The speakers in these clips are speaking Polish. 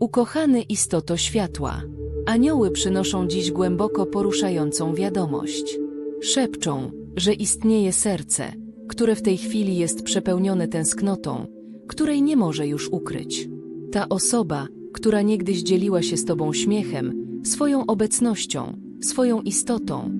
Ukochany istoto światła. Anioły przynoszą dziś głęboko poruszającą wiadomość. Szepczą, że istnieje serce, które w tej chwili jest przepełnione tęsknotą, której nie może już ukryć. Ta osoba, która niegdyś dzieliła się z tobą śmiechem, swoją obecnością, swoją istotą,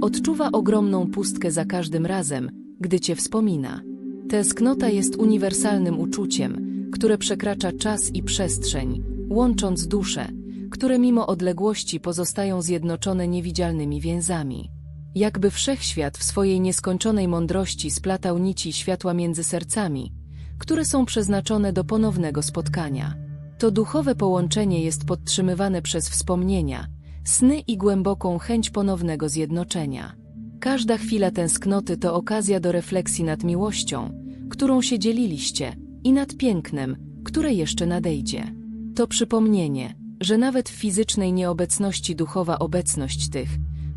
odczuwa ogromną pustkę za każdym razem, gdy cię wspomina. Tęsknota jest uniwersalnym uczuciem, które przekracza czas i przestrzeń, łącząc dusze, które mimo odległości pozostają zjednoczone niewidzialnymi więzami. Jakby wszechświat w swojej nieskończonej mądrości splatał nici światła między sercami, które są przeznaczone do ponownego spotkania. To duchowe połączenie jest podtrzymywane przez wspomnienia, sny i głęboką chęć ponownego zjednoczenia. Każda chwila tęsknoty to okazja do refleksji nad miłością, którą się dzieliliście, i nad pięknem, które jeszcze nadejdzie. To przypomnienie, że nawet w fizycznej nieobecności duchowa obecność tych,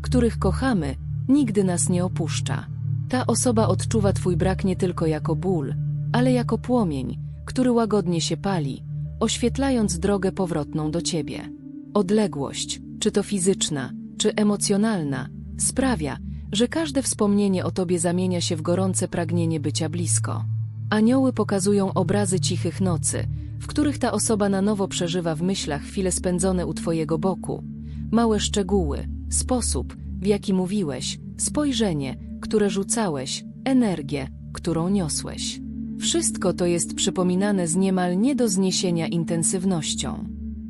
których kochamy, nigdy nas nie opuszcza. Ta osoba odczuwa Twój brak nie tylko jako ból, ale jako płomień, który łagodnie się pali, oświetlając drogę powrotną do Ciebie. Odległość, czy to fizyczna, czy emocjonalna, sprawia, że każde wspomnienie o Tobie zamienia się w gorące pragnienie bycia blisko. Anioły pokazują obrazy cichych nocy, w których ta osoba na nowo przeżywa w myślach chwile spędzone u Twojego boku. Małe szczegóły, sposób, w jaki mówiłeś, spojrzenie, które rzucałeś, energię, którą niosłeś. Wszystko to jest przypominane z niemal nie do zniesienia intensywnością.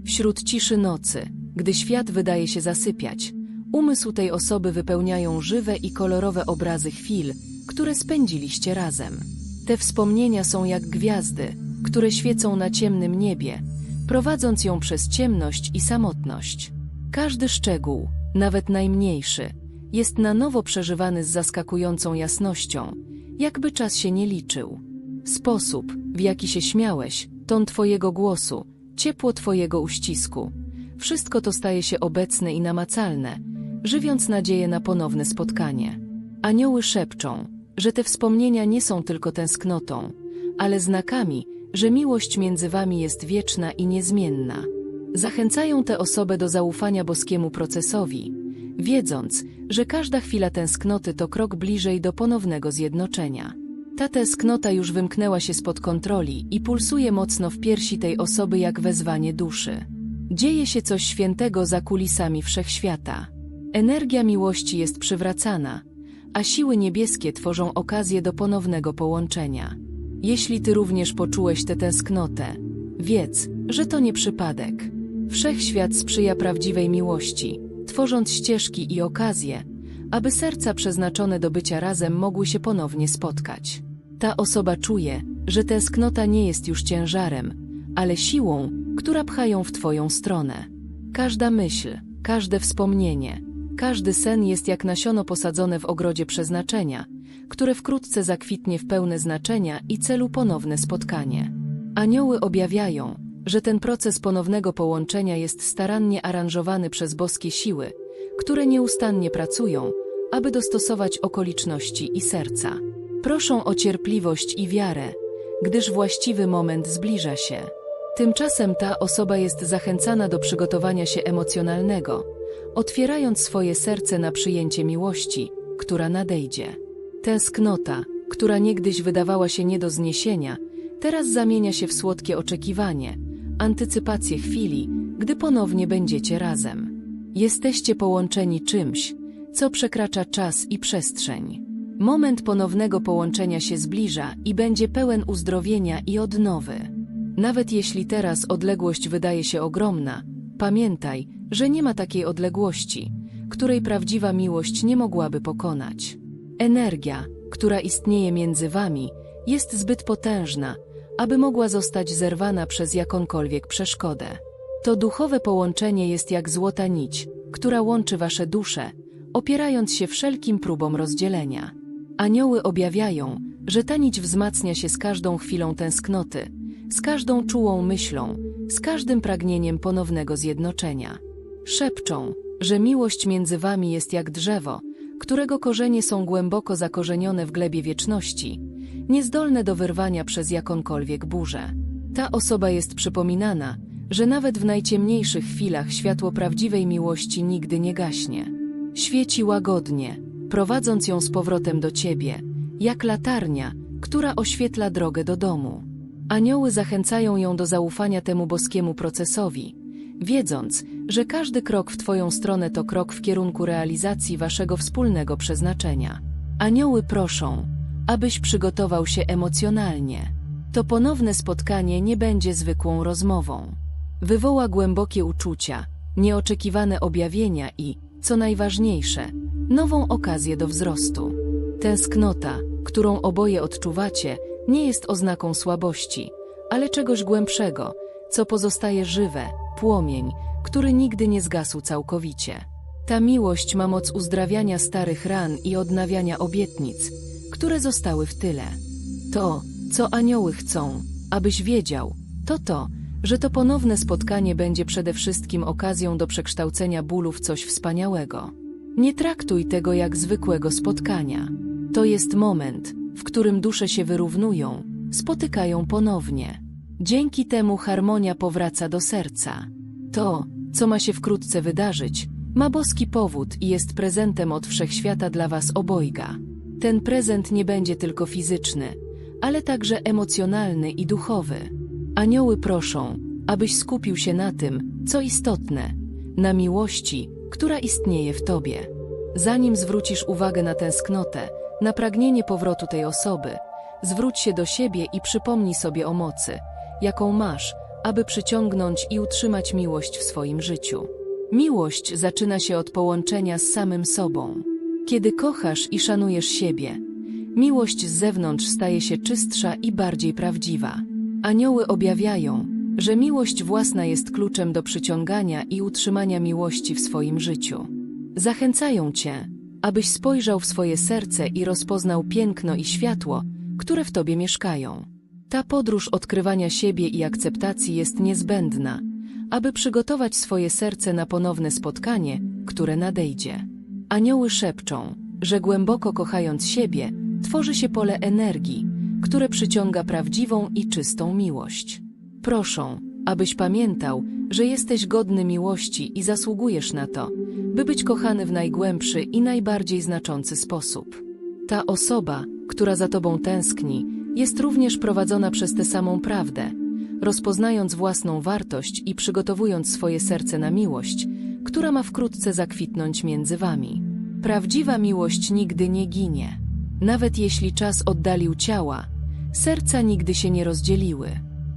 Wśród ciszy nocy, gdy świat wydaje się zasypiać, umysł tej osoby wypełniają żywe i kolorowe obrazy chwil, które spędziliście razem. Te wspomnienia są jak gwiazdy, które świecą na ciemnym niebie, prowadząc ją przez ciemność i samotność. Każdy szczegół, nawet najmniejszy, jest na nowo przeżywany z zaskakującą jasnością, jakby czas się nie liczył. Sposób, w jaki się śmiałeś, ton twojego głosu, ciepło twojego uścisku, wszystko to staje się obecne i namacalne, żywiąc nadzieję na ponowne spotkanie. Anioły szepczą, że te wspomnienia nie są tylko tęsknotą, ale znakami, że miłość między wami jest wieczna i niezmienna. Zachęcają tę osobę do zaufania boskiemu procesowi, wiedząc, że każda chwila tęsknoty to krok bliżej do ponownego zjednoczenia. Ta tęsknota już wymknęła się spod kontroli i pulsuje mocno w piersi tej osoby jak wezwanie duszy. Dzieje się coś świętego za kulisami wszechświata. Energia miłości jest przywracana, a siły niebieskie tworzą okazję do ponownego połączenia. Jeśli ty również poczułeś tę tęsknotę, wiedz, że to nie przypadek. Wszechświat sprzyja prawdziwej miłości, tworząc ścieżki i okazje, aby serca przeznaczone do bycia razem mogły się ponownie spotkać. Ta osoba czuje, że tęsknota nie jest już ciężarem, ale siłą, która pcha ją w Twoją stronę. Każda myśl, każde wspomnienie, każdy sen jest jak nasiono posadzone w ogrodzie przeznaczenia, które wkrótce zakwitnie w pełne znaczenia i celu ponowne spotkanie. Anioły objawiają, że ten proces ponownego połączenia jest starannie aranżowany przez boskie siły, które nieustannie pracują, aby dostosować okoliczności i serca. Proszą o cierpliwość i wiarę, gdyż właściwy moment zbliża się. Tymczasem ta osoba jest zachęcana do przygotowania się emocjonalnego, otwierając swoje serce na przyjęcie miłości, która nadejdzie. Tęsknota, która niegdyś wydawała się nie do zniesienia, teraz zamienia się w słodkie oczekiwanie, antycypację chwili, gdy ponownie będziecie razem. Jesteście połączeni czymś, co przekracza czas i przestrzeń. Moment ponownego połączenia się zbliża i będzie pełen uzdrowienia i odnowy. Nawet jeśli teraz odległość wydaje się ogromna, pamiętaj, że nie ma takiej odległości, której prawdziwa miłość nie mogłaby pokonać. Energia, która istnieje między wami, jest zbyt potężna, aby mogła zostać zerwana przez jakąkolwiek przeszkodę. To duchowe połączenie jest jak złota nić, która łączy wasze dusze, opierając się wszelkim próbom rozdzielenia. Anioły objawiają, że ta nić wzmacnia się z każdą chwilą tęsknoty, z każdą czułą myślą, z każdym pragnieniem ponownego zjednoczenia. Szepczą, że miłość między wami jest jak drzewo, którego korzenie są głęboko zakorzenione w glebie wieczności, niezdolne do wyrwania przez jakąkolwiek burzę. Ta osoba jest przypominana, że nawet w najciemniejszych chwilach światło prawdziwej miłości nigdy nie gaśnie. Świeci łagodnie, prowadząc ją z powrotem do ciebie, jak latarnia, która oświetla drogę do domu. Anioły zachęcają ją do zaufania temu boskiemu procesowi, wiedząc, że każdy krok w Twoją stronę to krok w kierunku realizacji Waszego wspólnego przeznaczenia. Anioły proszą, abyś przygotował się emocjonalnie. To ponowne spotkanie nie będzie zwykłą rozmową. Wywoła głębokie uczucia, nieoczekiwane objawienia i, co najważniejsze, nową okazję do wzrostu. Tęsknota, którą oboje odczuwacie, nie jest oznaką słabości, ale czegoś głębszego, co pozostaje żywe, płomień, który nigdy nie zgasł całkowicie. Ta miłość ma moc uzdrawiania starych ran i odnawiania obietnic, które zostały w tyle. To, co anioły chcą, abyś wiedział, to to, że to ponowne spotkanie będzie przede wszystkim okazją do przekształcenia bólu w coś wspaniałego. Nie traktuj tego jak zwykłego spotkania. To jest moment, w którym dusze się wyrównują, spotykają ponownie. Dzięki temu harmonia powraca do serca. To, co ma się wkrótce wydarzyć, ma boski powód i jest prezentem od wszechświata dla Was obojga. Ten prezent nie będzie tylko fizyczny, ale także emocjonalny i duchowy. Anioły proszą, abyś skupił się na tym, co istotne, na miłości, która istnieje w Tobie. Zanim zwrócisz uwagę na tęsknotę, na pragnienie powrotu tej osoby, zwróć się do siebie i przypomnij sobie o mocy, jaką masz, aby przyciągnąć i utrzymać miłość w swoim życiu. Miłość zaczyna się od połączenia z samym sobą. Kiedy kochasz i szanujesz siebie, miłość z zewnątrz staje się czystsza i bardziej prawdziwa. Anioły objawiają, że miłość własna jest kluczem do przyciągania i utrzymania miłości w swoim życiu. Zachęcają cię, abyś spojrzał w swoje serce i rozpoznał piękno i światło, które w tobie mieszkają. Ta podróż odkrywania siebie i akceptacji jest niezbędna, aby przygotować swoje serce na ponowne spotkanie, które nadejdzie. Anioły szepczą, że głęboko kochając siebie, tworzy się pole energii, które przyciąga prawdziwą i czystą miłość. Proszą, abyś pamiętał, że jesteś godny miłości i zasługujesz na to, by być kochany w najgłębszy i najbardziej znaczący sposób. Ta osoba, która za tobą tęskni, jest również prowadzona przez tę samą prawdę, rozpoznając własną wartość i przygotowując swoje serce na miłość, która ma wkrótce zakwitnąć między wami. Prawdziwa miłość nigdy nie ginie. Nawet jeśli czas oddalił ciała, serca nigdy się nie rozdzieliły.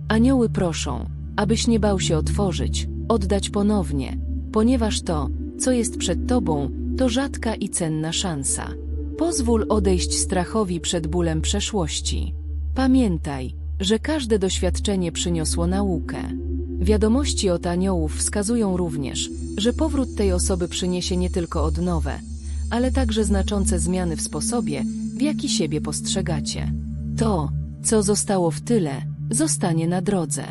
Anioły proszą, abyś nie bał się otworzyć, oddać ponownie, ponieważ to, co jest przed tobą, to rzadka i cenna szansa. Pozwól odejść strachowi przed bólem przeszłości. Pamiętaj, że każde doświadczenie przyniosło naukę. Wiadomości od aniołów wskazują również, że powrót tej osoby przyniesie nie tylko odnowę, ale także znaczące zmiany w sposobie, w jaki siebie postrzegacie. To, co zostało w tyle, zostanie na drodze.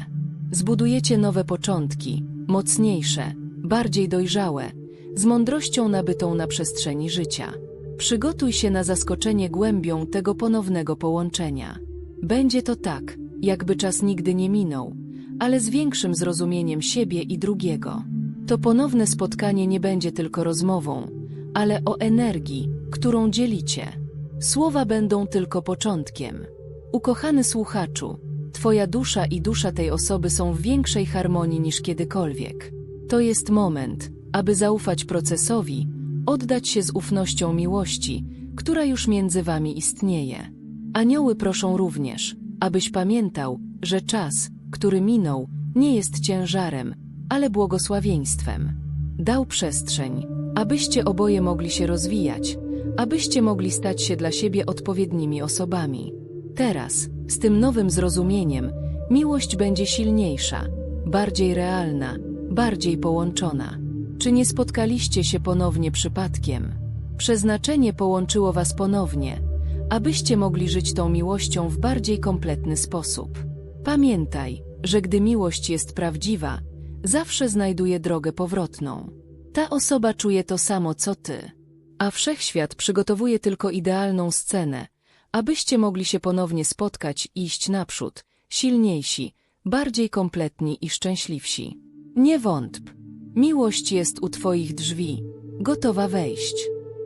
Zbudujecie nowe początki, mocniejsze, bardziej dojrzałe, z mądrością nabytą na przestrzeni życia. Przygotuj się na zaskoczenie głębią tego ponownego połączenia. Będzie to tak, jakby czas nigdy nie minął, ale z większym zrozumieniem siebie i drugiego. To ponowne spotkanie nie będzie tylko rozmową, ale o energii, którą dzielicie. Słowa będą tylko początkiem. Ukochany słuchaczu, Twoja dusza i dusza tej osoby są w większej harmonii niż kiedykolwiek. To jest moment, aby zaufać procesowi, oddać się z ufnością miłości, która już między wami istnieje. Anioły proszą również, abyś pamiętał, że czas, który minął, nie jest ciężarem, ale błogosławieństwem. Dał przestrzeń, abyście oboje mogli się rozwijać, abyście mogli stać się dla siebie odpowiednimi osobami. Teraz, z tym nowym zrozumieniem, miłość będzie silniejsza, bardziej realna, bardziej połączona. Czy nie spotkaliście się ponownie przypadkiem? Przeznaczenie połączyło was ponownie, abyście mogli żyć tą miłością w bardziej kompletny sposób. Pamiętaj, że gdy miłość jest prawdziwa, zawsze znajduje drogę powrotną. Ta osoba czuje to samo co ty, a wszechświat przygotowuje tylko idealną scenę, abyście mogli się ponownie spotkać i iść naprzód, silniejsi, bardziej kompletni i szczęśliwsi. Nie wątp. Miłość jest u Twoich drzwi, gotowa wejść.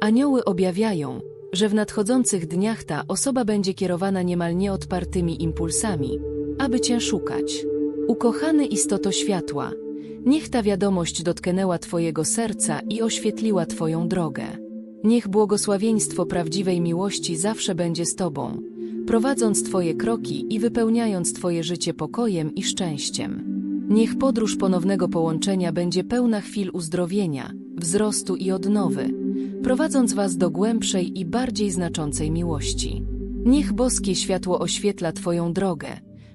Anioły objawiają, że w nadchodzących dniach ta osoba będzie kierowana niemal nieodpartymi impulsami, aby Cię szukać. Ukochany istoto światła, niech ta wiadomość dotknęła Twojego serca i oświetliła Twoją drogę. Niech błogosławieństwo prawdziwej miłości zawsze będzie z Tobą, prowadząc Twoje kroki i wypełniając Twoje życie pokojem i szczęściem. Niech podróż ponownego połączenia będzie pełna chwil uzdrowienia, wzrostu i odnowy, prowadząc Was do głębszej i bardziej znaczącej miłości. Niech boskie światło oświetla Twoją drogę,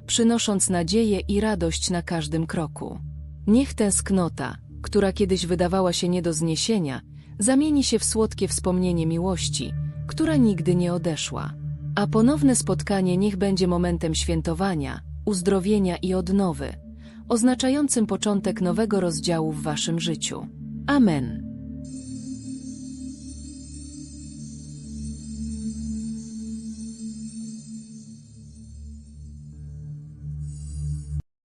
przynosząc nadzieję i radość na każdym kroku. Niech tęsknota, która kiedyś wydawała się nie do zniesienia, zamieni się w słodkie wspomnienie miłości, która nigdy nie odeszła. A ponowne spotkanie niech będzie momentem świętowania, uzdrowienia i odnowy, oznaczającym początek nowego rozdziału w Waszym życiu. Amen.